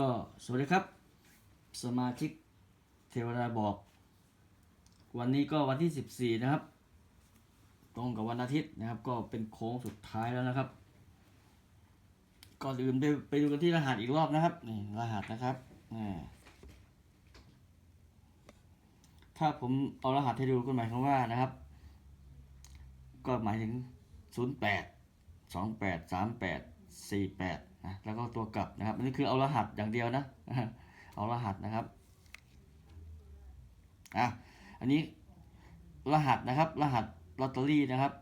ก็สวัสดีครับ สมาชิกเทวดาบอก วันนี้ก็วันที่ 14 นะครับ ตรงกับวันอาทิตย์นะครับ ก็เป็นโค้งสุดท้ายแล้วนะครับก็ลืมไปไปดูกันที่รหัสอีกรอบนะครับนี่รหัสนะครับถ้าผมเอารหัสให้ดูก็หมายความว่านะครับ ก็หมายถึง 08 28 38 48 นะแล้วก็ตัวกลับนะครับอันนี้คือเอารหัสอย่างเดียวนะเอารหัสนะครับอะอันนี้รหัสนะครับ รหัสลอตเตอรี่นะครับ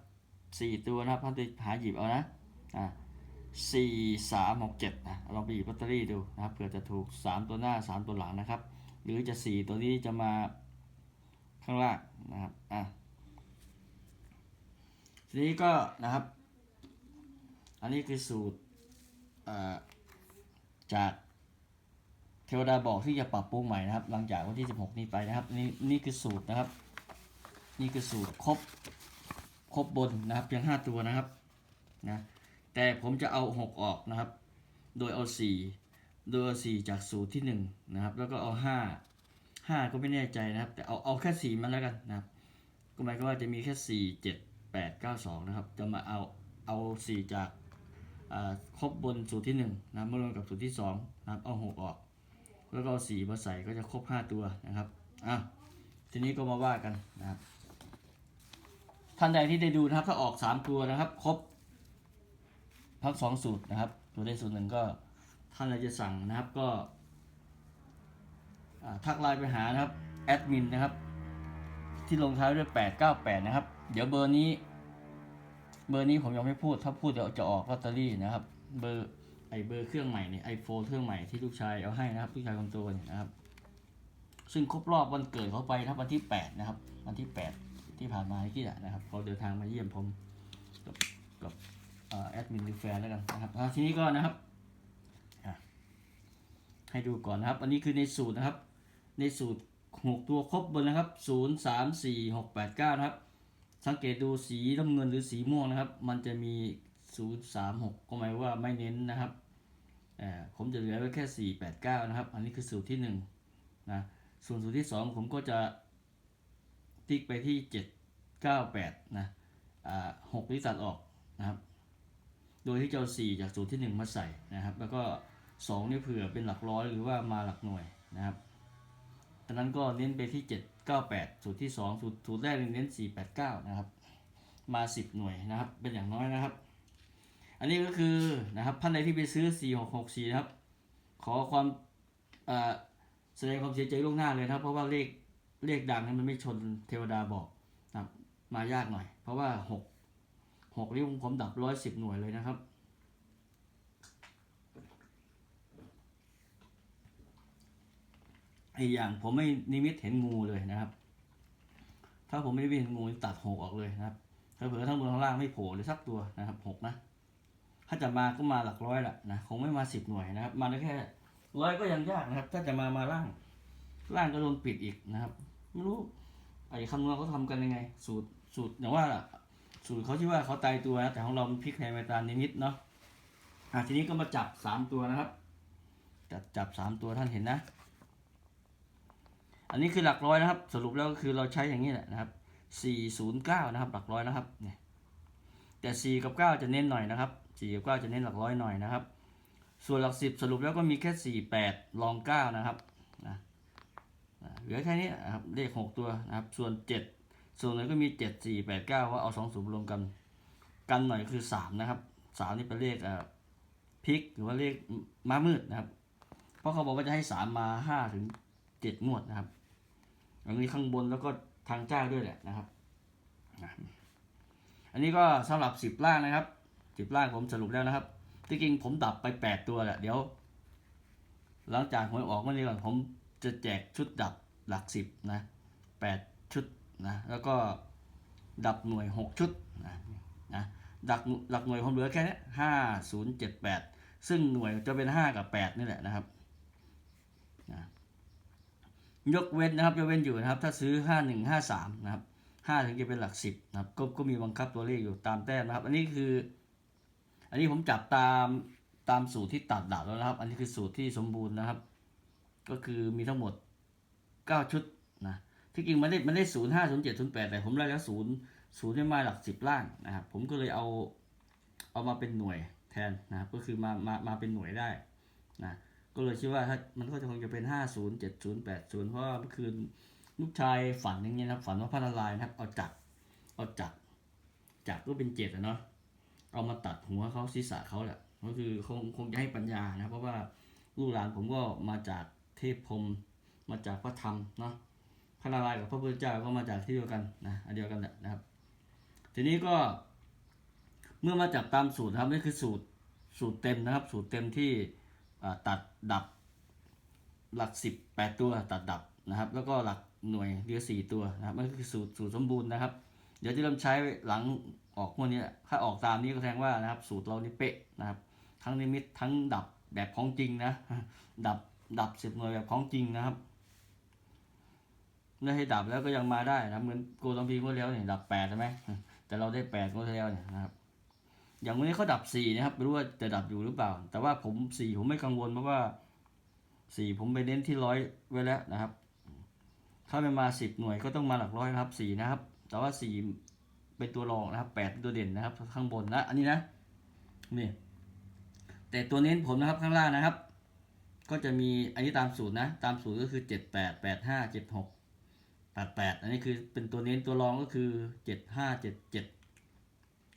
สี่ตัวนะครับท่านไปหาหยิบเอานะอะสี่สามหกเจ็ดนะลองไปหยิบลอตเตอรี่ดูนะครับเผื่อจะถูกสามตัวหน้าสามตัวหลังนะครับ หรือจะสี่ตัวนี้จะมาข้างล่างนะครับอะทีนี้ก็นะครับ อันนี้คือสูตร จากเทวดาบอกที่จะปรับปรุงใหม่นะครับ หลังจากวันที่ 16 นี้ไปนะครับ นี่นี่คือสูตรนะครับ นี่คือสูตรครบครบบนนะครับเพียง 5 ตัวนะครับนะแต่ผมจะเอา 6 ออกนะครับ โดยเอา 4 โดยเอา 4 จากสูตรที่ 1 นะครับ แล้วก็เอา 5 5 ก็ไม่แน่ใจนะครับ แต่เอาเอาแค่ 4มันแล้วกันนะครับ ก็หมายความว่าจะมีแค่ 4 7 8 9 2 นะครับ จะมาเอาเอา 4 จาก ครบบนสูตรที่1นะครับมารวมกับสูตรที่2นะครับเอา6ออก แล้วก็เอา4มาใส่ก็จะครบ 5 ตัวนะครับอะทีนี้ก็มาว่ากันนะครับท่านใดที่ได้ดูนะครับ ถ้าออก3ตัวนะครับ ครบทั้งสองสูตรนะครับตัวได้สูตรหนึ่งก็ท่านใดจะสั่งนะครับก็ทักไลน์ไปหานะครับแอดมินนะครับที่ลงท้ายด้วย898 นะครับ เดี๋ยวเบอร์นี้ เบอร์นี้ผมยังไม่พูด ถ้าพูดเดี๋ยวจะออกลอตเตอรี่นะครับ เบอร์ไอเบอร์เครื่องใหม่เนี่ยไอโฟนเครื่องใหม่ที่ลูกชายเอาให้นะครับลูกชายคนโตเนี่ยนะครับ ซึ่งครบรอบวันเกิดเขาไปนะครับวันที่ 8 นะครับ วันที่ 8 ที่ผ่านมาที่นี่นะครับเขาเดินทางมาเยี่ยมผมกับกับแอดมินหรือแฟนแล้วกันนะครับทีนี้ก็นะครับให้ดูก่อนนะครับ อันนี้คือในสูตรนะครับ ในสูตร 6 ตัวครบบนนะครับ 0 3 4 6 8 9 นะครับ สังเกตดูสีน้ำเงินหรือสีม่วงนะครับ มันจะมี 0 3 6 ก็หมายว่าไม่เน้นนะครับเอ่อผมจะเหลือไว้แค่ 4 8 9 นะครับ อันนี้คือสูตรที่1นะส่วนสูตรที่ 2 ผมก็จะติ๊กไปที่ 7 9 8 นะอ่า6ที่ตัดออกนะครับ โดยที่จะเอา4จากสูตรที่ 1 มาใส่นะครับ แล้วก็ 2 นี่เผื่อเป็นหลักร้อยหรือว่ามาหลักหน่วยนะครับ ตอนนั้นก็เน้นไปที่ 798 สูตรที่ 2 สูตรสูตรแรกเน้น 489 นะครับ มา 10 หน่วยนะครับ เป็นอย่างน้อยนะครับ อันนี้ก็คือนะครับท่านใดที่ไปซื้อ 4664 นะครับ ขอความแสดงความเสียใจล่วงหน้าเลยนะครับ เพราะว่าเลขเลขดังนั้นมันไม่ชนเทวดาบอกนะครับมายากหน่อย เพราะว่า 6 6นี่ผมดับ110 หน่วยเลยนะครับ ไออย่างผมไม่นิมิตเห็นงูเลยนะครับ ถ้าผมไม่ได้เห็นงูตัดหกออกเลยนะครับถ้าเผื่อทั้งบนข้งล่างไม่โผล่เลยสักตัวนะครับหกนะ ถ้าจะมาก็มาหลักร้อยละนะคงไม่มาสิบหน่วยนะครับ มาได้แค่ร้อยก็ยังยากนะครับ ถ้าจะมามาล่าง ล่างก็โดนปิดอีกนะครับไม่รู้ไอ้คำนวณเขาทำกันยังไง สูตรสูตรอย่างว่าสูตรเขาที่ว่าเขาตายตัวนะแต่ของเราพลิกแพลงไปตามนิมิตเนาะอะทีนี้ก็มาจับสามตัวนะครับจับจับสามตัวท่านเห็นนะ อันนี้คือหลักร้อยนะครับ สรุปแล้วก็คือเราใช้อย่างนี้แหละนะครับ 409 นะครับ หลักร้อยนะครับเนี่ยแต่ 4 กับ 9 จะเน้นหน่อยนะครับ 4 กับ 9 จะเน้นหลักร้อยหน่อยนะครับ ส่วนหลัก 10 สรุปแล้วก็มีแค่ 4 8รอง 9 นะครับนะเหลือแค่นี้นะครับเลข 6 ตัวนะครับ ส่วน 7 ส่วนนั้นก็มี 7 4 8 9 ว่าเอา2สูตรวมกัน กันหน่อยคือ 3 นะครับ 3 นี่เป็นเลขอ่าพิกหรือว่าเลขม้ามืดนะครับ เพราะเขาบอกว่าจะให้ 3 มา5ถึง7งวดนะครับ อันนี้ข้างบนแล้วก็ทางเจ้าด้วยแหละนะครับ อันนี้ก็สำหรับสิบล่างนะครับสิบล่างผมสรุปแล้วนะครับ ที่จริงผมดับไปแปดตัวแหละเดี๋ยว หลังจากหวยออกเมื่อนี้ก่อนผมจะแจกชุดดับหลักสิบนะแปดชุดนะแล้วก็ดับหน่วยหกชุดนะนะดักหลักหน่วยผมเหลือแค่นี้ห้าศูนย์เจ็ดแปดซึ่งหน่วยจะเป็นห้ากับแปดนี่แหละนะครับ ยกเว้นนะครับยกเว้นอยู่นะครับ ถ้าซื้อห้าหนึ่งห้าสามนะครับห้าถึงจะเป็นหลักสิบนะครับ ก็ก็มีบังคับตัวเลขอยู่ตามแต้มนะครับ อันนี้คือ อันนี้ผมจับตามตามสูตรที่ตัดดับแล้วนะครับ อันนี้คือสูตรที่สมบูรณ์นะครับ ก็คือมีทั้งหมดเก้าชุดนะที่จริงมันได้มันได้ศูนย์ห้าศูนย์เจ็ดศูนย์แปดแต่ผมไล่แล้วศูนย์ศูนย์ให้มาหลักสิบล่างนะครับ ผมก็เลยเอาเอามาเป็นหน่วยแทนนะครับ ก็คือมามามาเป็นหน่วยได้นะ ก็เลยคิดว่าถ้ามันก็จะคงจะเป็นห้าศูนย์เจ็ดศูนย์แปดศูนย์เพราะว่าเมื่อคืนลูกชายฝันอย่างเงี้ยนะครับฝันว่าพระนารายณ์นะครับ เอาจักรเอาจักรจักรก็เป็นเจ็ดอะเนาะเอามาตัดหัวเขาศีรษะเขาแหละก็คือคงคงจะให้ปัญญานะเพราะว่าลูกหลานผมก็มาจากเทพพรมมาจากพระธรรมเนาะพระนารายณ์กับพระพุทธเจ้าก็มาจากที่เดียวกันนะอันเดียวกันแหละนะครับ ทีนี้ก็ เมื่อมาจับตามสูตรนะครับนี่คือสูตรสูตรเต็มนะครับ สูตรเต็มที่ ตัดดับหลักสิบแปดตัวตัดดับนะครับ แล้วก็หลักหน่วยเหลือสี่ตัวนะครับนั่นคือสูตรสูตรสมบูรณ์นะครับ เดี๋ยวจะเริ่มใช้หลังออกพวกนี้ถ้าออกตามนี้ก็แสดงว่านะครับ สูตรเรานี่เป๊ะนะครับ ทั้งนิมิตทั้งดับแบบของจริงนะดับดับสิบหน่วยแบบของจริงนะครับไม่ให้ดับแล้วก็ยังมาได้นะเหมือนโกตัมพีงวดแล้วเนี่ยดับแปดใช่ไหมแต่เราได้แปดงวดที่แล้วเนี่ยนะครับ อย่างวันนี้เขาดับสี่นะครับไม่รู้ว่าจะดับอยู่หรือเปล่า แต่ว่าผมสี่ผมไม่กังวลเพราะว่าสี่ผมไปเน้นที่ร้อยไว้แล้วนะครับ ถ้าไม่มาสิบหน่วยก็ต้องมาหลักร้อยนะครับสี่นะครับ แต่ว่าสี่เป็นตัวรองนะครับแปดตัวเด่นนะครับ ข้างบนนะอันนี้นะนี่แต่ตัวเน้นผมนะครับข้างล่างนะครับ ก็จะมีอันนี้ตามสูตรนะ ตามสูตรก็คือเจ็ดแปดแปดห้าเจ็ดหกแปดแปดอันนี้คือเป็นตัวเน้นตัวรองก็คือเจ็ดห้าเจ็ดเจ็ด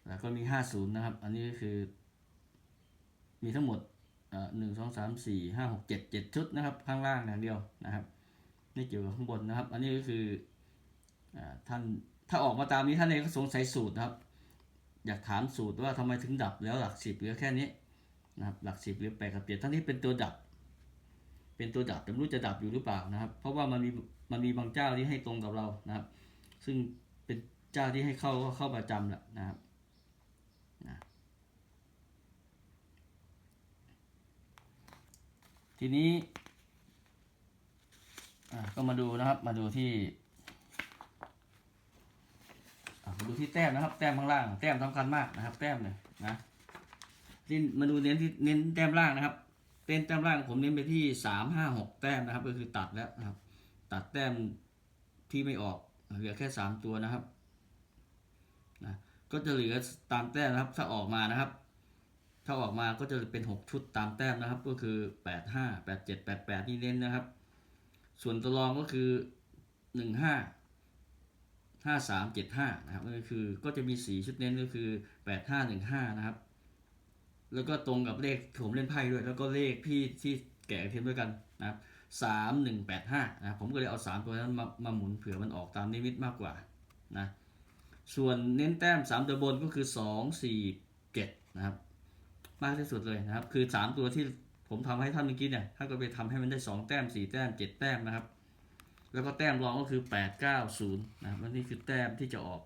แล้วก็มีห้าศูนย์นะครับ อันนี้ก็คือ มีทั้งหมดหนึ่งสองสามสี่ห้าหกเจ็ดเจ็ดชุดนะครับ ข้างล่างอย่างเดียวนะครับไม่เกี่ยวกับข้างบนนะครับ อันนี้ก็คืออท่านถ้าออกมาตามนี้ท่านเองก็สงสัยสูตรนะครับ อยากถามสูตรว่าทำไมถึงดับแล้วหลักสิบเหลือแค่นี้นะครับหลักสิบเหลือแปดกับเจ็ดทั้งนี้เป็นตัวดับ เป็นตัวดับแต่ไม่รู้จะดับอยู่หรือเปล่านะครับ เพราะว่ามันมีมันมีบางเจ้าที่ให้ตรงกับเรานะครับ ซึ่งเป็นเจ้าที่ให้เข้าก็เข้าประจำแหละนะครับนะ ทีนี้ก็มาดูนะครับ มาดูที่มาดูที่แต้มนะครับ แต้มข้างล่าง แต้มสำคัญมากนะครับ แต้มเลยนะที่มาดูเน้นที่เน้นแต้มล่างนะครับเต้นแต้มล่างผมเน้นไปที่สามห้าหกแต้มนะครับ ก็คือตัดแล้วนะครับ ตัดแต้มที่ไม่ออกเหลือแค่สามตัวนะครับนะก็จะเหลือตามแต้มนะครับ ถ้าออกมานะครับ ถ้าออกมาก็จะเป็นหกชุดตามแต้มนะครับ ก็คือแปดห้าแปดเจ็ดแปดแปดนี่เน้นนะครับ ส่วนตัวรองก็คือหนึ่งห้าห้าสามเจ็ดห้านะครับก็คือก็จะมีสีชุดเน้นก็คือแปดห้าหนึ่งห้านะครับ แล้วก็ตรงกับเลขผมเล่นไพ่ด้วย แล้วก็เลขพี่ที่แกะเทมด้วยกันนะครับสามหนึ่งแปดห้านะผมก็เลยเอาสามตัวนั้นมามาหมุนเผื่อมันออกตามนิมิตมากกว่านะส่วนเน้นแต้มสามตัวบนก็คือสองสี่เจ็ดนะครับ มากที่สุดเลยนะครับ คือสามตัวที่ผมทำให้ท่านเมื่อกี้เนี่ยท่านก็ไปทำให้มันได้สองแต้มสี่แต้มเจ็ดแต้มนะครับ แล้วก็แต้มรองก็คือแปดเก้าศูนย์นะครับนี่คือแต้มที่จะออก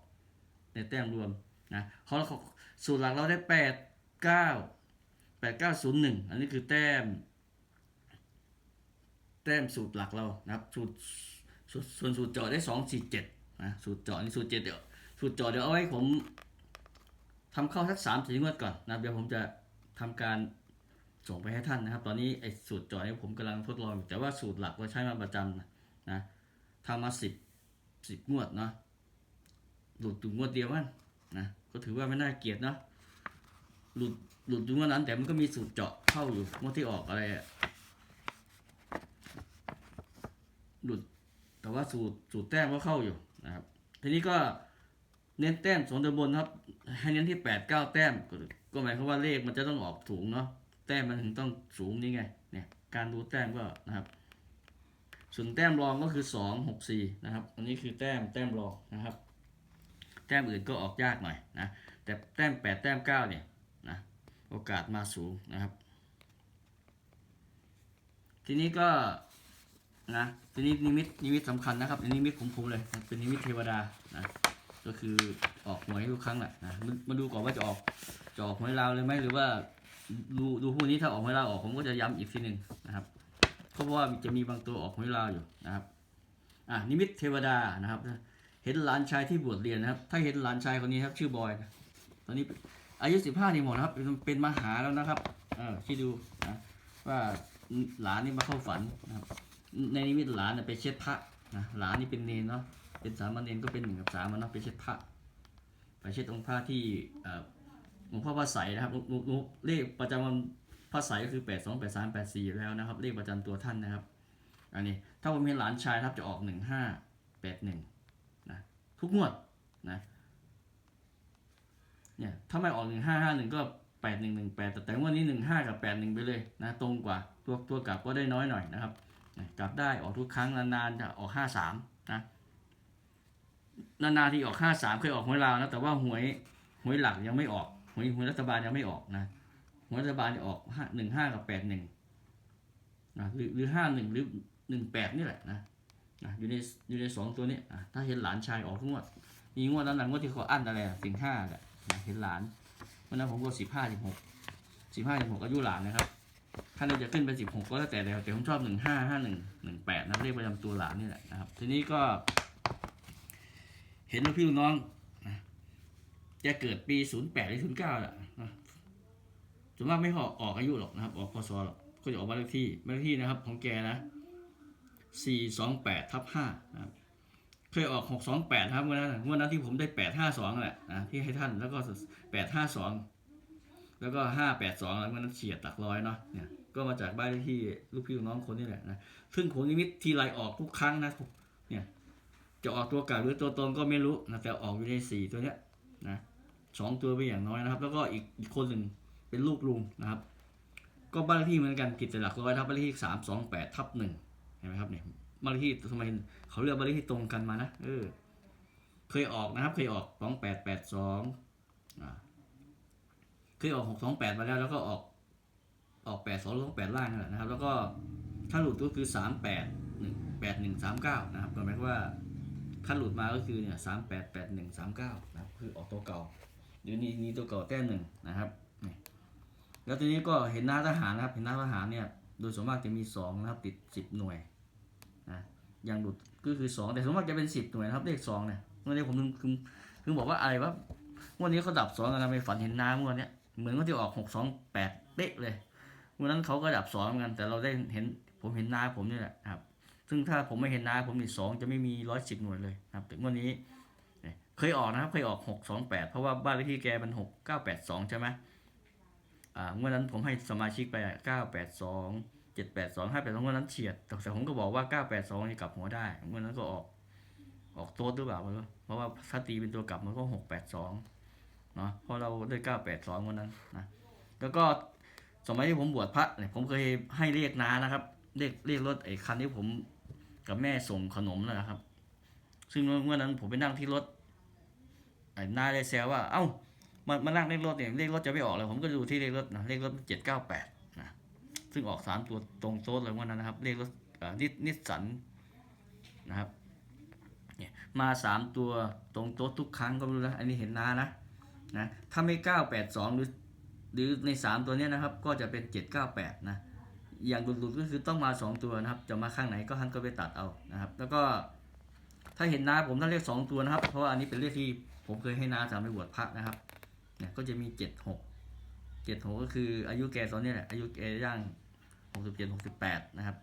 ในแต้มรวมนะเขาสูตรหลักเราได้แปดเก้าแปดเก้าศูนย์หนึ่งอันนี้คือแต้ม แต้มสูตรหลักเรานะครับสูตรส,ส่วนสูตรเจาะได้สองสี่เจ็ดนะสูตรเจาะนี่สูตรเจ็ดเดี๋ยวสูตรเจาะเดี๋ยวเอาไว้ผมทำเข้าสักสามสี่งวดก่อนนะเดี๋ยวผมจะ ทำการส่งไปให้ท่านนะครับ ตอนนี้ไอ้สูตรเจาะนี่ผมกำลังทดลองอยู่แต่ว่าสูตรหลักเราใช้มาประจำนะนะทำมาสิบสิบงวดเนาะหลุดถึงงวดเดียวมันนะก็ถือว่าไม่น่าเกลียดเนาะหลุดหลุดถึงงวดนั้น แต่มันก็มีสูตรเจาะเข้าอยู่งวดที่ออกอะไรหลุดแต่ว่าสูตรสูตรแต้มก็เข้าอยู่นะครับทีนี้ก็เน้นแต้มสองตัวบนครับให้เน้นที่แปดเก้าแต้ม ก็หมายความว่าเลขมันจะต้องออกสูงเนาะแต้มมันถึงต้องสูงนี่ไงเนี่ยการดูแต้มก็นะครับ ส่วนแต้มรองก็คือสองหกสี่นะครับ อันนี้คือแต้มแต้มรองนะครับ แต้มอื่นก็ออกยากหน่อยนะแต่แต้มแปดแต้มเก้าเนี่ยนะโอกาสมาสูงนะครับ ทีนี้ก็นะทีนี้นิมิตนิมิตสำคัญนะครับนี่นิมิตของผมเลยเป็นนิมิตเทวดานะก็คือออกหวยทุกครั้งแหละนะมามาดูก่อนว่าจะออก จะออกหวยลาวเลยไหมหรือว่าดูดูพวกนี้ถ้าออกหวยลาวออกผมก็จะย้ำอีกทีหนึ่งนะครับเพราะว่าจะมีบางตัวออกหวยลาวอยู่นะครับอะนิมิตเทวดานะครับ เห็นหลานชายที่บวชเรียนนะครับ ถ้าเห็นหลานชายคนนี้ครับ ชื่อบอยนะตอนนี้อายุสิบห้านี่หมดนะครับ เป็นเป็นมหาแล้วนะครับเออคิดดูนะว่าหลานนี่มาเข้าฝันนะครับ ในนิมิตหลานเนี่ยไปเช็ดพระนะหลานนี่เป็นเนนเนาะเป็นสามเณรก็เป็นหนึ่งกับสามเนาะไปเช็ดพระไปเช็ดองค์พระที่ หลวงพ่อพระใสยนะครับลวงหลวงเลขประจำวันพระใสยก็คือแปดสองแปดสามแปดสี่แล้วนะครับ เลขประจำตัวท่านนะครับ อันนี้ถ้าผมเห็นหลานชายครับจะออกหนึ่งห้าแปดหนึ่งนะทุกงวดนะเนี่ยถ้าไม่ออกหนึ่งห้าห้าหนึ่งก็แปดหนึ่งหนึ่งแปดแต่แต่วันนี้หนึ่งห้ากับแปดหนึ่งไปเลยนะตรงกว่าตัวตัวกลับก็ได้น้อยหน่อยนะครับกลับได้ออกทุกครั้งนานๆจะออกห้าสามนะนานๆที่ออกห้าสามเคยออกหวยลาวนะแต่ว่าหวยหวยหลักยังไม่ออก วยหวยรัฐบาลยังไม่ออกนะหวยรัฐบาลจะออกห้าหนึ่งห้ากับแปดหนึ่งนะหรือหรือห้าหนึ่งหรือหนึ่งแปดนี่แหละนะนะอยู่ในอยู่ในสองตัวนี้อะถ้าเห็นหลานชายออกทุกงวดมีงวดนั้นหลังงวดที่เขาอั้นอะไรสิงห้าแหละเห็นหลานวันนั้นผมก็สิบห้าสิบหกสิบห้าสิบหกอายุหลานนะครับ ถ้าเราจะขึ้นไปสิบหกก็แล้วแต่แล้วแต่ผมชอบหนึ่งห้าห้าหนึ่งหนึ่งแปดนะเลขประจำตัวหลานนี่แหละนะครับ ทีนี้ก็ เห็นว่าพี่ลูกน้อง จะเกิดปีศูนย์แปดหรือศูนย์เก้าแหละนะส่วนมากไม่ออกออกอายุหรอกนะครับ ออกพศหรอกก็จะออกบ้านเลขที่บ้านเลขที่นะครับ ของแกนะสี่สองแปดทับห้านะครับเคยออกหกสองแปดครับเมื่อนั้นเมื่อนั้นที่ผมได้แปดห้าสองแหละนะที่ให้ท่านแล้วก็แปดห้าสองแล้วก็ห้าแปดสองแล้วมันเฉียดตักร้อยเนาะเนี่ยก็มาจากบ้านเลขที่ลูกพี่ลูกน้องคนนี่แหละนะซึ่งผมนิมิตทีไรออกทุกครั้งนะเนี่ยจะออกตัวกลางหรือตัวตรงก็ไม่รู้นะแต่ออกอยู่ในสี่ตัวเนี้ยนะ สองตัวไปอย่างน้อยนะครับ แล้วก็อีกอีกคนหนึ่งเป็นลูกลุงนะครับ ก็บ้านเลขที่เหมือนกันกิจหลักร้อยทับบ้านเลขที่สามสองแปดทับหนึ่งเห็นไหมครับเนี่ยบ้านเลขที่ทำไมเขาเลือกบ้านเลขที่ตรงกันมานะเออเคยออกนะครับ เคยออกสองแปดแปดสองเคยออกหกสองแปดมาแล้วแล้วก็ออกออกแปดสองสองแปดล่างนั่นแหละนะครับ แล้วก็ถ้าหลุดก็คือสามแปดหนึ่งแปดหนึ่งสามเก้านะครับก็หมายความว่าถ้าหลุดมาก็คือเนี่ยสามแปดแปดหนึ่งสามเก้านะครับคือออกตัวเก่า รือนี่นี่ตัวเก่าแต้มหนึ่งนะครับแล้วทีนี้ก็เห็นหน้าทหารนะครับ เห็นหน้าทหารเนี่ยโดยส่วนมากจะมีสองนะครับติดสิบหน่วยนะอย่างหลุดก็คือสองแต่ส่วนมากจะเป็นสิบหน่วยนะครับเลขสองเนี่ยเมื่อนี้ผมถึงถึงถึงบอกว่าอะไรว่าวันนี้เขาดับสองกันนะไปฝันเห็นน้ำวันเนี้ยเหมือนว่าที่ออกหกสองแปดเป๊ะเลยวันนั้นเขาก็ดับสองกัน แต่เราได้เห็นผมเห็นน้าผมนี่แหละครับ ซึ่งถ้าผมไม่เห็นน้าผมนี่สองจะไม่มีร้อยสิบหน่วยเลยนะครับถึงวันนี้ เคยออกนะครับเคยออกหกสองแปดเพราะว่าบ้านเลขที่แกมันหกเก้าแปดสองใช่ไหมอ่าเมื่อนั้นผมให้สมาชิกไปเก้าแปดสองเจ็ดแปดสองห้าแปดสองวันนั้นเฉียดแต่ผมก็บอกว่าเก้าแปดสองนี่กลับหัวได้เมื่อนั้นก็ออกออกโต๊ดหรือเปล่าไม่รู้เพราะว่าถ้าตีเป็นตัวกลับมันก็หกแปดสองเนาะเพราะเราได้เก้าแปดสองวันนั้นนะแล้วก็สมัยที่ผมบวชพระเนี่ยผมเคยให้เรียกนานะครับเรียกเรียกรถไอ้คันที่ผมกับแม่ส่งขนมนั่นะครับ ซึ่งเมื่อนั้นผมไปนั่งที่รถ ไอ้นายได้แซวว่า เอ้ามามานั่งเลขรถเนี่ยเลขรถจะไม่ออกเลยผมก็ดูที่เลขรถนะเลขรถเจ็ดเก้าแปดนะซึ่งออกสามตัวตรงโต๊ดเลยวันนั้นนะครับ เลขรถอ่นิสนิสสันนะครับเนี่ยมาสามตัวตรงโต๊ะทุกครั้งก็ไม่รู้นะอันนี้เห็นนานะนะถ้าไม่เก้าแปดสองหรือหรือในสามตัวเนี้ยนะครับ ก็จะเป็นเจ็ดเก้าแปดนะอย่างหลุดๆก็คือต้องมาสองตัวนะครับ จะมาข้างไหนก็ท่านก็ไปตัดเอานะครับ แล้วก็ถ้าเห็นนาผมท่านเรียกสองตัวนะครับ เพราะว่าอันนี้เป็นเลขที่ ผมเคยให้น้าสามไปบวชพระนะครับเนี่ยก็จะมีเจ็ดหกเจ็ดหกก็คืออายุแกตอนนี้แหละอายุแกย่างหกสิบเจ็ดหกสิบแปดนะครับ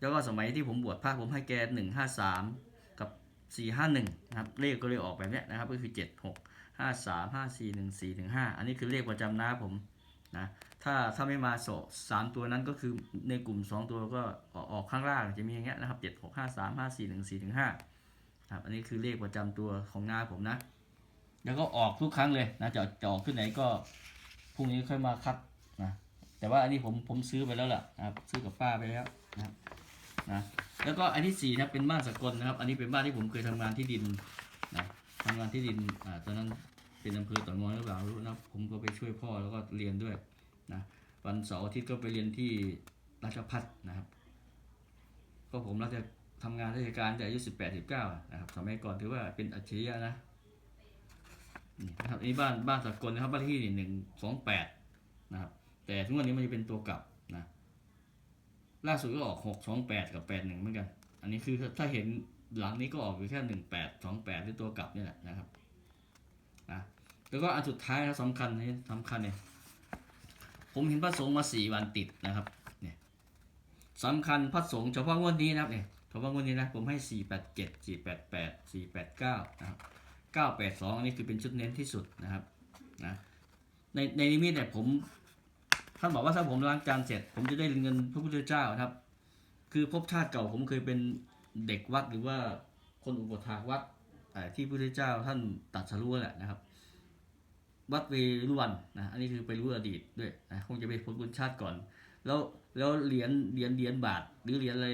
แล้วก็สมัยที่ผมบวชพระผมให้แกหนึ่งห้าสามกับสี่ห้าหนึ่งนะครับเลขก็เลยออกแบบเนี้ยนะครับ ก็คือเจ็ดหกห้าสามห้าสี่หนึ่งสี่ถึงห้าอันนี้คือเลขประจำน้าผมนะถ้าถ้าไม่มาโสสามตัวนั้นก็คือในกลุ่มสองตัวก็ออกออกข้างล่างจะมีอย่างเงี้ยนะครับเจ็ดหกห้าสามห้าสี่หนึ่งสี่ถึงห้าครับอันนี้คือเลขประจำตัวของหน้าผมนะ แล้วก็ออกทุกครั้งเลยนะจะจะออกขึ้นไหนก็พรุ่งนี้ค่อยมาคัดนะแต่ว่าอันนี้ผมผมซื้อไปแล้วล่ะนะครับซื้อกับป้าไปแล้วนะครับนะแล้วก็อันที่สี่นะเป็นบ้านสกลนะครับ อันนี้เป็นบ้านที่ผมเคยทำงานที่ดินนะทำงานที่ดินอ่าตอนนั้นเป็นอำเภอต่องอยหรือเปล่ารู้นะผมก็ไปช่วยพ่อแล้วก็เรียนด้วยนะวันเสาร์อาทิตย์ก็ไปเรียนที่ราชพัฒนะครับ ก็ผมราชทำงานราชการแต่อายุสิบแปดสิบเก้านะครับสมัยก่อนถือว่าเป็นอัจฉริยะนะ นี่นะครับอันนี้บ้านบ้านสากลนะครับบ้านที่หนึ่งสองแปดนะครับ แต่ทุกวันนี้มันจะเป็นตัวกลับนะล่าสุดก็ออกหกสองแปดกับแปดหนึ่งเหมือนกัน อันนี้คือถ้าเห็นหลังนี้ก็ออกอยู่แค่หนึ่งแปดสองแปดที่ตัวกลับนี่แหละนะครับนะแล้วก็อันสุดท้ายนะสำคัญนี่สำคัญเนี่ยผผมเห็นพระสงฆ์มาสี่วันติดนะครับเนี่ยสำคัญพระสงฆ์เฉพาะงวดนี้นะครับเนี่ยเฉพาะงวดนี้นะผมให้สี่แปดเจ็ดสี่แปดแปดสี่แปดเก้านะครับ เก้าแปดสองอันนี้คือเป็นชุดเน้นที่สุดนะครับนะในในนิมิตเนี่ยผม ท่านบอกว่าถ้าผมล้างจานเสร็จ ผมจะได้เงินพระพุทธเจ้านะครับ คือภพชาติเก่าผมเคยเป็นเด็กวัดหรือว่าคนอุปถากวัดที่พระพุทธเจ้าท่านตัดสรู้แหละนะครับ วัดเวรุวันนะอันนี้คือไปรู้อดีตด้วยนะคงจะเป็นผลบุญชาติก่อน แล้วแล้วเหรียญเหรียญเหรียญบาท หรือเหรียญอะไร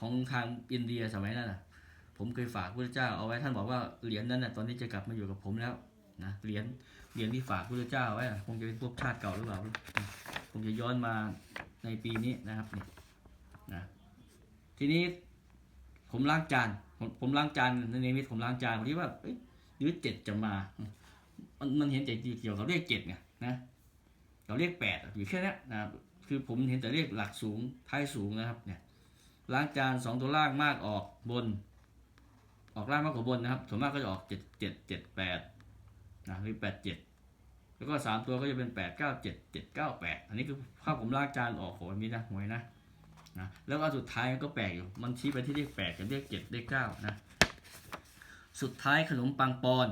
ของทางอินเดียสมัยนั้นนะ ผมเคยฝากพระเจ้าเอาไว้ท่านบอกว่าเหรียญนั้นนะตอนนี้จะกลับมาอยู่กับผมแล้วนะเหรียญเหรียญที่ฝากพระเจ้าไว้คงจะเป็นพวกชาติเก่าหรือเปล่าคงจะย้อนมาในปีนี้นะครับนี่นะทีนี้ผมล้างจานผมผมล้างจานในนิมิตผมล้างจานผมคิดว่าเอ้ยหรือเจ็ดจะมา มันมันเห็นแต่เกี่ยวกับเลขเจ็ดไงนะกับเลขแปดอยู่แค่นี้นะครับคือผมเห็นแต่เลขหลักสูงท้ายสูงนะครับเนี่ยล้างจานสองตัวล่างมากออกบน ออกล่างมากกว่าบนนะครับส่วนมากก็จะออกเจ็ดเจ็ดเจ็ดแปดนะหรือแปดเจ็ดแล้วก็สามตัวก็จะเป็นแปดเก้าเจ็ดเจ็ดเก้าแปดอันนี้คือภาพผมลางจานออกโหมีนะหวยนะนะแล้วก็สุดท้ายมันก็แปลกอยู่มันชี้ไปที่เลขแปดกับเลขเจ็ดเลขเก้านะสุดท้ายขนมปังปอน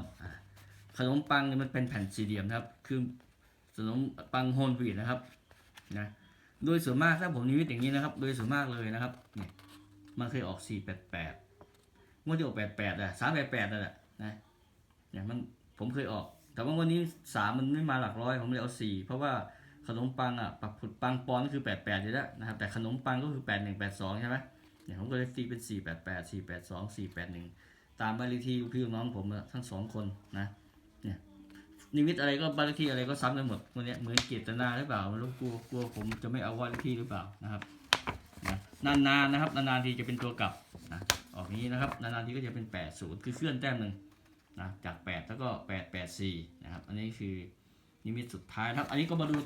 ขนมปังเนี่ยมันเป็นแผ่นสี่เหลี่ยมนะครับ คือขนมปังโฮลวีตนะครับนะโดยส่วนมากถ้าผมนิมิตอย่างนี้นะครับ โดยส่วนมากเลยนะครับเนี่ยมันเคยออกสี่แปดแปด งวดที่ออกแปดแปดอะสามแปดแปดนั่นแหละนะเนี่ยมันผมเคยออก แต่ว่าวันนี้สามมันไม่มาหลักร้อยผมเลยเอาสี่เพราะว่าขนมปังอะปักผุดปังปอนก็คือแปดแปดอยู่แล้วนะครับแต่ขนมปังก็คือแปดหนึ่งแปดสองใช่ไหมเนี่ยผมก็เลยตีเป็นสี่แปดแปดสี่แปดสองสี่แปดหนึ่งตามบานเลขที่พี่น้องผมทั้งสองคนนะเนี่ยนิมิตอะไรก็บานเลขที่อะไรก็ซ้ำกันหมดวันนี้เหมือนเจตนาหรือเปล่าไม่รู้กลัวกลัวผมจะไม่เอาบานเลขที่หรือเปล่านะครับนานๆนะครับนานๆทีจะเป็นตัวกลับนะ ออกนี้นะครับนานๆทีก็จะเป็น8 0คือเคลื่อนแต้มหนึ่งนะจาก 8 แล้วก็ 8 8 4นะครับอันนี้คือนิมิตสุดท้ายนะครับ อันนี้ก็มาดู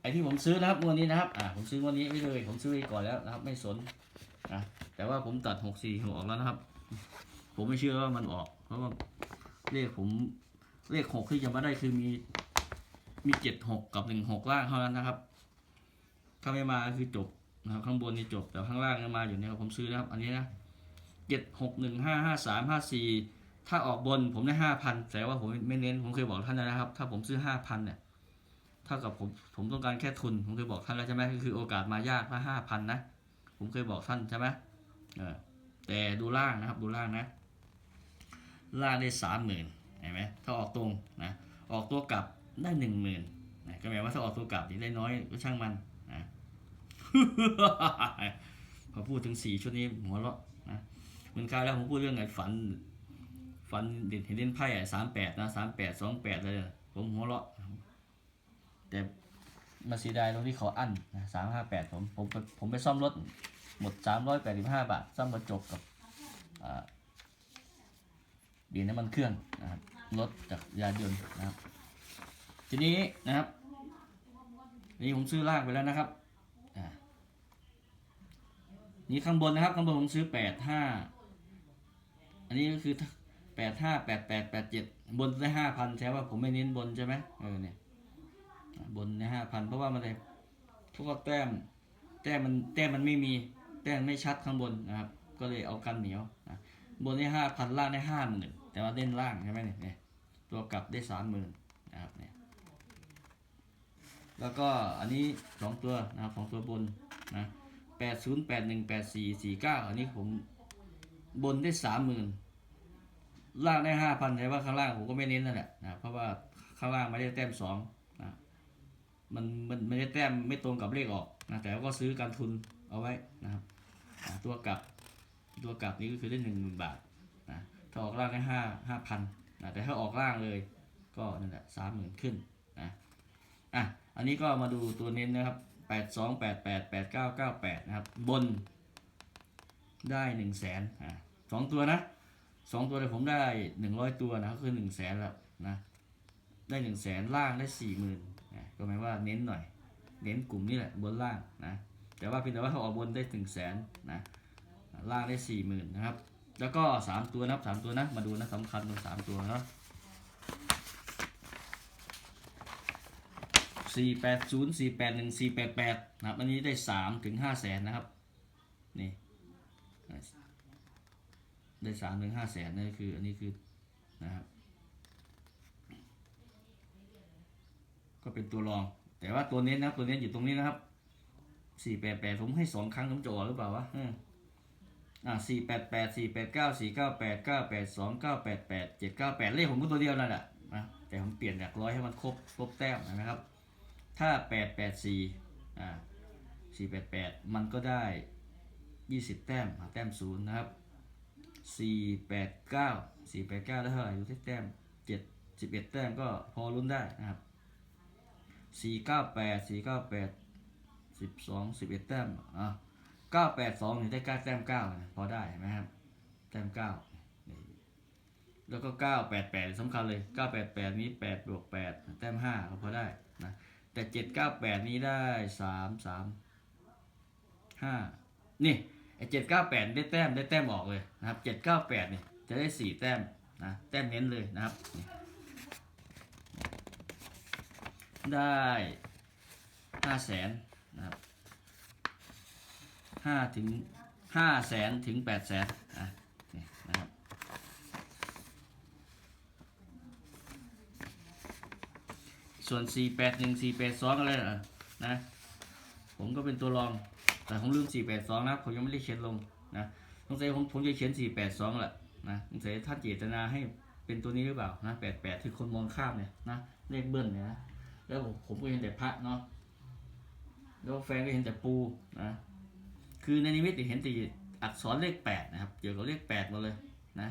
ไอ้ที่ผมซื้อนะครับวันนี้นะครับอ่าผมซื้อวันนี้ไม่เลยผมซื้อไว้ก่อนแล้วนะครับไม่สนนะแต่ว่าผมตัด 6 4 6ออกแล้วนะครับ ผมไม่เชื่อว่ามันออก เพราะว่าเลขผมเลขหกที่จะมาได้คือมีมีเจ็ดหกกับหนึ่งหกล่างเท่านั้นนะครับ ถ้าไม่มาคือจบนะครับข้างบนนี่จบแต่ข้างล่างยังมาอยู่นี่ครับผมซื้อนะครับ อันนี้นะ เจ็ดหกหนึ่งห้าห้าสามห้าสี่ถ้าออกบนผมได้ห้าพันแต่ว่าผมไม่เน้นผมเคยบอกท่านแล้วนะครับ ถ้าผมซื้อห้าพันเนี่ยเท่ากับผมผมต้องการแค่ทุน ผมเคยบอกท่านแล้วใช่ไหมก็คือโอกาสมายากถ้าห้าพันนะ ผมเคยบอกท่านใช่ไหมเออแต่ดูล่างนะครับดูล่างนะ ล่างได้สามหมื่นเห็นไหมถ้าออกตรงนะออกตัวกลับได้หนึ่งหมื่นนะก็แปลว่าถ้าออกตัวกลับนี่ได้น้อยก็ช่างมันนะพอพูดถึงสี่ชุดนี้หัวเราะ เหมือนคราวแล้วผมพูดเรื่องไอ้ฝัน ฝันเด่นเห็นเล่นไพ่สามแปดนะสามแปดสองแปดเลยนะผมหัวเราะแต่มาเสียดายตรงที่เขาอั้นนะสามห้าแปดผมผมผมไปซ่อมรถหมดสามร้อยแปดสิบห้าบาท ซ่อมกระจกกับเปลี่ยนน้ำมันเครื่องนะครับรถจากยานยนต์นะครับ ทีนี้นะครับ นี่ผมซื้อลากไปแล้วนะครับนี่ข้างบนนะครับ ข้างบนผมซื้อแปดห้า อันนี้ก็คือแปดห้าแปดแปดแปดเจ็ดบนได้ห้าพันใช่ว่าผมไม่เน้นบนใช่ไหมเออเนี่ยบนได้ห้าพันเพราะว่ามันเลยเพราะว่าแต้มแต้มมันแต้มมันไม่มีแต้มไม่ชัดข้างบนนะครับ ก็เลยเอากันเหนียวนะบนได้ห้าพันล่างได้ห้าหมื่นแต่ว่าเล่นล่างใช่ไหมนี่ยเนี่ยตัวกลับได้สามหมื่นนะครับเนี่ยแล้วก็อันนี้สองตัวนะครับสองตัวบนนะแปดศูนย์แปดหนึ่งแปดสี่สี่เก้าอันนี้ผม บนได้สามหมื่นล่างได้ห้าพันแต่ว่าข้างล่างผมก็ไม่เน้นนั่นแหละนะเพราะว่าข้างล่างไม่ได้แต้มสองนะมันมันไม่ได้แต้มไม่ตรงกับเลขออกนะแต่ก็ซื้อการทุนเอาไว้นะครับตัวกลับตัวกลับนี้ก็คือได้หนึ่งหมื่นบาทนะถ้าออกล่างได้ห้าห้าพันนะแต่ถ้าออกล่างเลยก็นั่นแหละสามหมื่นขึ้นนะอะอันนี้ก็มาดูตัวเน้นนะครับแปดสองแปดแปดแปดเก้าเก้าแปดนะครับบน ได้หนึ่งแสนอะสองตัวนะสองตัวเลยผมได้หนึ่งร้อยตัวนะก็คือหนึ่งแสนแล้วนะได้หนึ่งแสนล่างได้สี่หมื่นนะก็หมายว่าเน้นหน่อย เน้นกลุ่มนี้แหละบนล่างนะแต่ว่าเพียงแต่ว่าถ้าออกบนได้ถึงแสนนะล่างได้สี่หมื่นนะครับ แล้วก็สามตัวนะครับสามตัวนะมาดูนะสำคัญตรงสามตัวนะสี่แปดศูนย์สี่แปดหนึ่งสี่แปดแปดนะครับอันนี้ได้สามถึงห้าแสนนะครับนี่ ได้สามถึงห้าแสนนี่คือ อันนี้คือนะครับ ก็เป็นตัวรอง แต่ว่าตัวเน้นนะตัวเน้นอยู่ตรงนี้นะครับสี่แปดแปดผมให้สองครั้งผมจะออกหรือเปล่าวะอ่าสี่แปดแปดสี่แปดเก้าสี่เก้าแปดเก้าแปดสองเก้าแปดแปดเจ็ดเก้าแปดเลขผมก็ตัวเดียวนั่นแหละนะแต่ผมเปลี่ยนจากร้อยให้มันครบครบแต้มนะครับ ถ้าแปดแปดสี่อ่าสี่แปดแปดมันก็ได้ ยี่สิบแต้มหาแต้มศูนย์นะครับสี่แปดเก้าสี่แปดเก้าได้เท่าไหร่ดูที่แต้มเจ็ดสิบเอ็ดแต้มก็พอลุ้นได้นะครับสี่เก้าแปดสี่เก้าแปดสิบสองสิบเอ็ดแต้มอะเก้าแปดสองได้เก้าแต้มเก้านะพอได้เห็นไหมครับ แต้มเก้าแล้วก็เก้าแปดแปดสำคัญเลยเก้าแปดแปดนี้แปดบวกแปดแต้มห้าก็พอได้นะแต่เจ็ดเก้าแปดนี้ได้สามสามห้านี่ เจ็ดเก้าแปดได้แต้มได้แต้มออกเลยนะครับเจ็ดเก้าแปดเนี่ยจะได้สี่แต้มนะแต้มเน้นเลยนะครับ ได้ห้าแสนนะครับห้าถึงห้าแสนถึงแปดแสนอะนะครับส่วนสี่แปดหนึ่งสี่แปดสองอะไรเหรอนะ ผมก็เป็นตัวรอง แต่ผมลืมสี่แปดสองนะ ผมยังไม่ได้เขียนลงนะสงสัยผมผมจะเขียนสี่แหละนะสงสัยท่านเจตนาให้เป็นตัวนี้หรือเปล่านะแปดแปดที่คนมองข้ามเนี่ยนะเลขเบิ้ลเนี่ยนะแล้วผมผมก็เห็นแต่พระเนาะแล้วแฟนก็เห็นแต่ปูนะคือในนิมิตเห็นแต่อักษรเลขแปดนะครับเกี่ยวกับเลขแปดหมดเลยนะ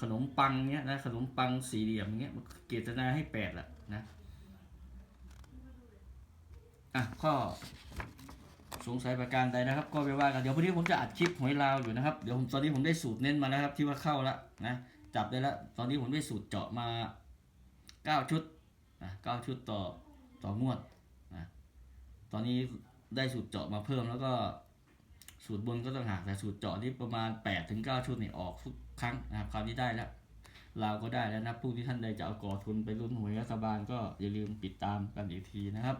ขนมปังเนี้ยนะขนมปังสี่เหลี่ยมเงี้ยเกตนาให้แปดแหละนะอะข้อ สงสัยประการใดนะครับ ก็ไปว่ากันเดี๋ยวพอดีผมจะอัดคลิปหวยลาวอยู่นะครับเดี๋ยวผมตอนนี้ผมได้สูตรเน้นมาแล้วครับ ที่ว่าเข้าแล้วนะจับได้แล้วตอนนี้ผมได้สูตรเจาะมาเก้าชุดนะเก้าชุดต่อต่องวดนะตอนนี้ได้สูตรเจาะมาเพิ่มแล้วก็สูตรบนก็ต้องหักแต่สูตรเจาะที่ประมาณ8ปถึงเชุดนี่ออกทุกครั้งนะครับคราวนี้ได้แล้วเราวก็ได้แล้วนะผู้ที่ท่านใดจะเอาก่อทุนไปรุ่นหวยรัฐบาลก็อย่าลืมติดตามกันอีกทีนะครับ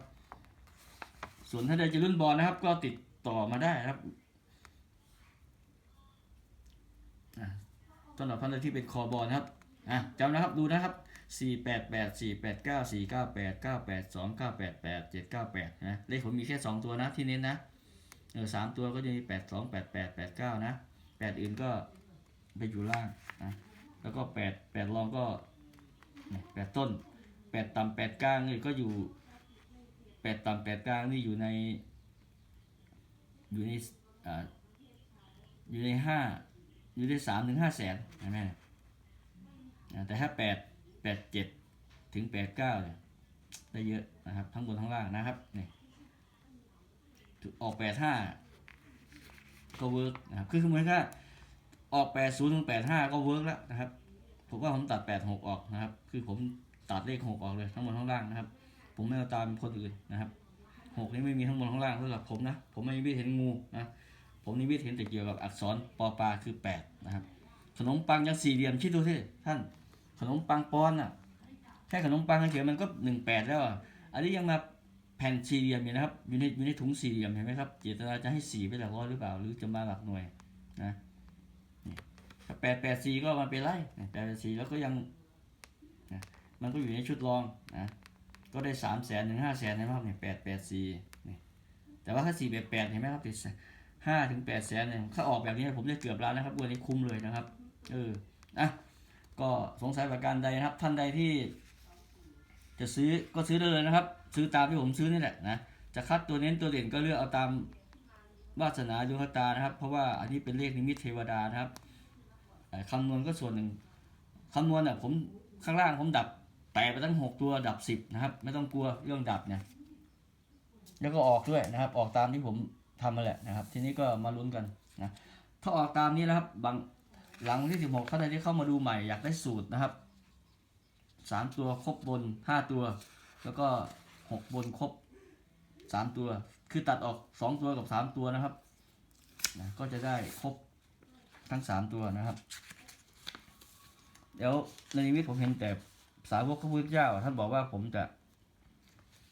ส่วนท่าใดจะรุ่นบอลนะครับ ก็ติดต่อมาได้ครับอะสำหรับท่านที่เป็นคอบอลนะครับอะจำนะครับดูนะครับสี่แปดแปดสี่แปดเก้าสี่เก้าแปดเก้าแปดสองเก้าแปดแปดเจ็ดเก้าแปดนะเลขผมมีแค่สองตัวนะที่เน้นนะเออสามตัวก็จะมีแปดสองแปดแปดแปดเก้านะแปดอื่นก็ไปอยู่ล่างนะแล้วก็แปดแปดรองก็เนี่ยแปดต้นแปดต่ำแปดกลางนี่ก็อยู่ แปดต่ำแปดกลางนี่อยู่ใน อยู่ในออยู่ในห้าอยู่ในสามถึงห้าแสนเห็นไหมอ่าแต่ถ้าแปดแปดเจ็ดถึงแปดเก้าเนี่ยได้เยอะนะครับทั้งบนทั้งล่างนะครับนี่ออกแปดห้าก็เวิร์กนะครับคือเหมือนกับออกแปดศูนย์ถึงแปดห้าก็เวิร์กแล้วนะครับผมว่าผมตัดแปดหกออกนะครับ คือผมตัดเลขหกออกเลยทั้งบนทั้งล่างนะครับ ผมไม่เอาตามคนอื่นนะครับหกนี่ไม่มีทั้งบนทั้งล่างสำหรับผมนะ ผมไม่มีเห็นงูนะผมนิมิตเห็นแต่เกี่ยวกับอักษรปอปลาคือแปดนะครับ ขนมปังยังสี่เหลี่ยมคิดดูสิท่าน ขนมปังปอนอะแค่ขนมปังเฉยมันก็หนึ่งแปดแล้วอะอันนี้ยังมาแผ่นสี่เหลี่ยมอยู่นะครับอยู่ในอยู่ในถุงสี่เหลี่ยมเห็นไหมครับ เจตนาจะให้สี่เป็นหลักร้อยหรือเปล่า หรือจะมาหลักหน่วยนะถ้าแปดแปดสี่ก็มันเป็นไรแปดแปดสี่แล้วก็ยังนะมันก็อยู่ในชุดรองนะ ก็ได้สามแสนถึงห้าแสนนะครับเนี่ยแปดแปดสี่นี่แต่ว่าถ้าสี่แปดแปดเห็นไหมครับติดห้าถึงแปดแสนเนี่ยถ้าออกแบบนี้ผมได้เกือบล้านนะครับวันนี้คุ้มเลยนะครับ เอออะก็สงสัยประการใดนะครับ ท่านใดที่ จะซื้อก็ซื้อได้เลยนะครับ ซื้อตามที่ผมซื้อนี่แหละนะจะคัดตัวเน้นตัวเด่นก็เลือกเอาตามวาสนาดวงตานะครับ เพราะว่าอันนี้เป็นเลขนิมิตเทวดานะครับเอ่อคำนวณก็ส่วนหนึ่งคำนวณอะผมข้างล่างผมดับ แตกไปตั้งหกตัวดับสิบนะครับ ไม่ต้องกลัวเรื่องดับเนี่ยแล้วก็ออกด้วยนะครับ ออกตามที่ผมทำมาแหละนะครับ ทีนี้ก็มาลุ้นกันนะถ้าออกตามนี้นะครับบางหลังที่สิบหกท่านใดที่เข้ามาดูใหม่อยากได้สูตรนะครับสามตัวครบบนห้าตัว แล้วก็หกบนครบสามตัว คือตัดออกสองตัวกับสามตัวนะครับนะก็จะได้ครบทั้งสามตัวนะครับ เดี๋ยวในนิมิตผมเห็นแต่ สาวกพระพุทธเจ้า ท่านบอกว่าผมจะ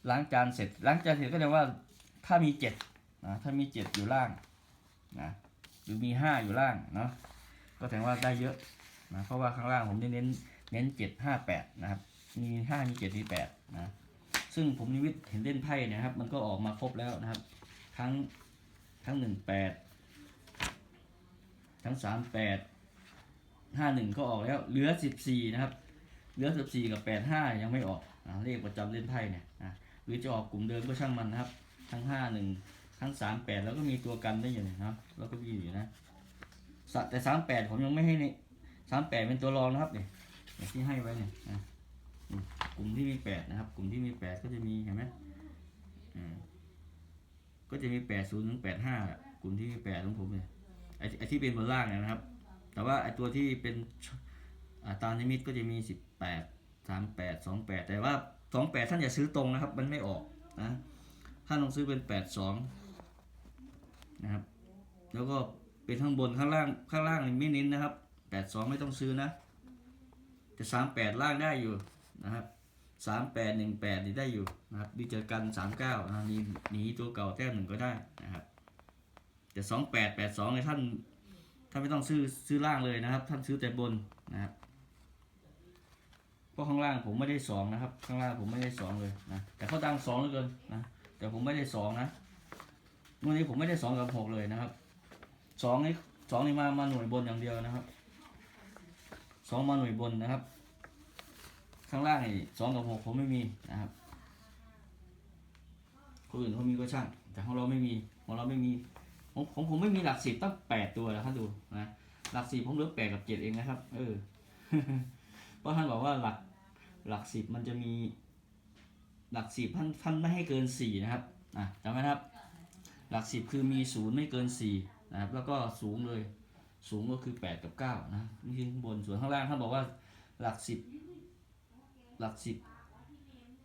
ล้างจานเสร็จ ล้างจานเสร็จก็แปลว่าถ้ามีเจ็ดนะถ้ามีเจ็ดอยู่ล่างนะหรือมีห้าอยู่ล่างเนาะก็แสดงว่าได้เยอะนะเพราะว่าข้างล่างผมได้เน้นเน้นเจ็ดห้าแปดนะครับ มีห้ามีเจ็ดมีแปดนะซึ่งผมนิวิตเห็นเล่นไพ่เนยนะครับ มันก็ออกมาครบแล้วนะครับ ทั้งทั้งหนึ่งแปดทั้งสามแปดห้าหนึ่งก็ออกแล้วเหลือสิบสี่นะครับ เหลือสิบสี่กับแปดห้ายังไม่ออกอ่าเลขประจำเล่นไพ่เนี่ยอะหรือจะออกกลุ่มเดิมก็ช่างมันนะครับ ทั้งห้าหนึ่งทั้งสามแปดแล้วก็มีตัวกันได้อยู่นี่ยเนาะแล้วก็มีอยู่นะแต่สามแปดผมยังไม่ให้นี่สามแปดเป็นตัวรองนะครับเนี่ยอย่างที่ให้ไว้เนี่ยอะกลุ่มที่มีแปดนะครับ กลุ่มที่มีแปดก็จะมีเห็นไหมอืมก็จะมีแปดศูนย์ถึงแปดห้ากลุ่มที่มีแปดของผมเนี่ยไอ้ไอที่เป็นบนล่างเนี่ยนะครับ แต่ว่าไอ้ตัวที่เป็นตามนิมิตก็จะมีสิบ แปดสามแปดสองแปดแต่ว่าสองแปดท่านอย่าซื้อตรงนะครับ มันไม่ออกนะท่านต้องซื้อเป็นแปดสองนะครับ แล้วก็เป็นข้างบนข้างล่างข้างล่างนี่ไม่เน้นนะครับแปดสองไม่ต้องซื้อนะแต่สามแปดล่างได้อยู่นะครับสามแปดหนึ่งแปดนี่ได้อยู่นะครับดีเจอกันสามเก้านะนี่หนีตัวเก่าแต้มหนึ่งก็ได้นะครับแต่สองแปดแปดสองเนี่ยท่านท่านไม่ต้องซื้อซื้อล่างเลยนะครับ ท่านซื้อแต่บนนะครับ เพราะข้างล่างผมไม่ได้สองนะครับ ข้างล่างผมไม่ได้สองเลยนะ แต่เขาดังสองเหลือเกินนะ แต่ผมไม่ได้สองนะเมื่อนี้ผมไม่ได้สองกับหกเลยนะครับสองนี่สองนี่มามาหน่วยบนอย่างเดียวนะครับสองมาหน่วยบนนะครับ ข้างล่างนี่สองกับหกผมไม่มีนะครับคนอื่นเขามีก็ช่าง แต่ของเราไม่มีของเราไม่มีของของผมไม่มีหลักสิบตั้งแปดตัวแล้วท่านดูนะหลักสิบผมเหลือแปดกับเจ็ดเองนะครับ เออ เพราะท่านบอกว่าหลักหลักสิบมันจะมีหลักสิบท่านท่านไม่ให้เกินสี่นะครับอะจำไว้นะครับ หลักสิบคือมีศูนย์ไม่เกินสี่นะครับ แล้วก็สูงเลยสูงก็คือแปดกับเก้านะนี่คือข้างบนส่วนข้างล่างท่านบอกว่าหลักสิบหลักสิบ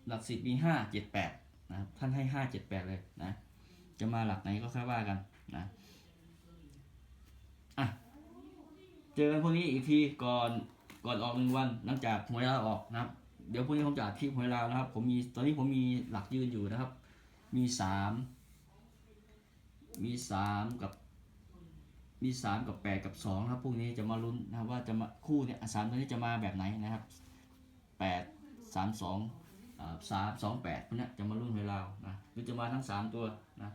หลักสิบมีห้าเจ็ดแปดนะครับท่านให้ห้าเจ็ดแปดเลยนะ จะมาหลักไหนก็ค่อยว่ากันนะอะเจอกันพรุ่งนี้อีกทีก่อน ก่อนออกหนึ่งวันหลังจากหวยลาออกนะครับ เดี๋ยวพรุ่งนี้ผมจะอัดคลิปหวยลาวนะครับ ผมมีตอนนี้ผมมีหลักยืนอยู่นะครับ มีสามมีสามกับ มีสามกับแปดกับสองนะครับพรุ่งนี้จะมาลุ้นนะครับว่าจะมาคู่เนี่ยสามตัวนี้จะมาแบบไหนนะครับแปดสามสองสามสองแปดพวกนี้จะมาลุ้นหวลานะหรือจะมาทั้งสามตัวนะ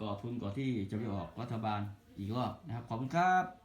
ก่อทุนก่อที่จะไปออกรัฐบาลอีกรอบนะครับขอบคุณครับ